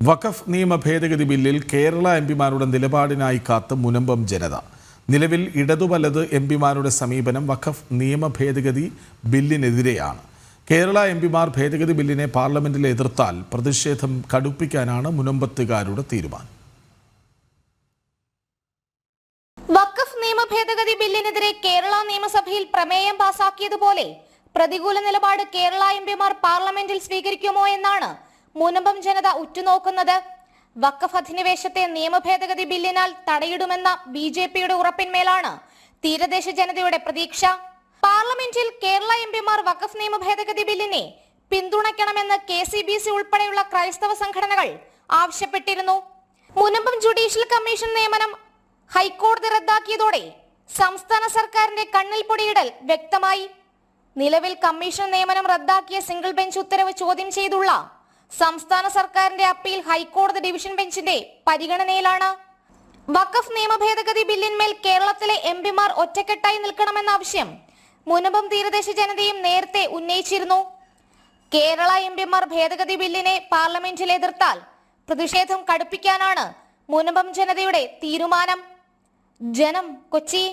വഖഫ് നിയമ ഭേദഗതി ബില്ലിൽ കേരള എം പിമാരുടെ നിലപാടിനായി കാത്ത് മുനമ്പം ജനത. നിലവിൽ ഇടതു വലത് എം പിമാരുടെ സമീപനം വഖഫ് നിയമ ഭേദഗതി ബില്ലിനെതിരെയാണ്. കേരള എം പിമാർ ഭേദഗതി ബില്ലിനെ പാർലമെന്റിൽ എതിർത്താൽ പ്രതിഷേധം കടുപ്പിക്കാനാണ് മുനമ്പത്തുകാരുടെ തീരുമാനം. വഖഫ് നിയമ ഭേദഗതി ബില്ലിനെതിരെ കേരള നിയമസഭയിൽ പ്രമേയം പാസാക്കിയതുപോലെ പ്രതികൂല നിലപാട് കേരള എം പിമാർ പാർലമെന്റിൽ സ്വീകരിക്കുമോ എന്നാണ് മുനമ്പം ജനത ഉറ്റുനോക്കുന്നത്. വക്കഫ് അധിനിവേശത്തെ നിയമഭേദഗതി ബില്ലിനാൽ തടയിടുമെന്ന ബി ജെ പിയുടെ ഉറപ്പിന്മേലാണ് തീരദേശ ജനതയുടെ പ്രതീക്ഷ. പാർലമെന്റിൽ കേരള എം പിമാർ വഖഫ് നിയമ ഭേദഗതി ബില്ലിനെ പിന്തുണയ്ക്കണമെന്ന് കെ സി ബി സി ഉൾപ്പെടെയുള്ള ക്രൈസ്തവ സംഘടനകൾ ആവശ്യപ്പെട്ടിരുന്നു. മുനമ്പം ജുഡീഷ്യൽ കമ്മീഷൻ നിയമനം ഹൈക്കോടതി റദ്ദാക്കിയതോടെ സംസ്ഥാന സർക്കാരിന്റെ കണ്ണിൽ പൊടിയിടൽ വ്യക്തമായി. നിലവിൽ കമ്മീഷൻ നിയമനം റദ്ദാക്കിയ സിംഗിൾ ബെഞ്ച് ഉത്തരവ് ചോദ്യം ചെയ്തുള്ള സംസ്ഥാന സർക്കാരിന്റെ അപ്പീൽ ഹൈക്കോടതി ഡിവിഷൻ ബെഞ്ചിന്റെ പരിഗണനയിലാണ്. വഖഫ് നിയമ ഭേദഗതി ബില്ലിന്മേൽ കേരളത്തിലെ എം പിമാർ ഒറ്റക്കെട്ടായി നിൽക്കണമെന്ന ആവശ്യം മുനമ്പം തീരദേശ ജനതയും നേരത്തെ ഉന്നയിച്ചിരുന്നു. കേരള എം പിമാർ ഭേദഗതി ബില്ലിനെ പാർലമെന്റിൽ എതിർത്താൽ പ്രതിഷേധം കടുപ്പിക്കാനാണ് മുനമ്പം ജനതയുടെ തീരുമാനം. ജനം കൊച്ചി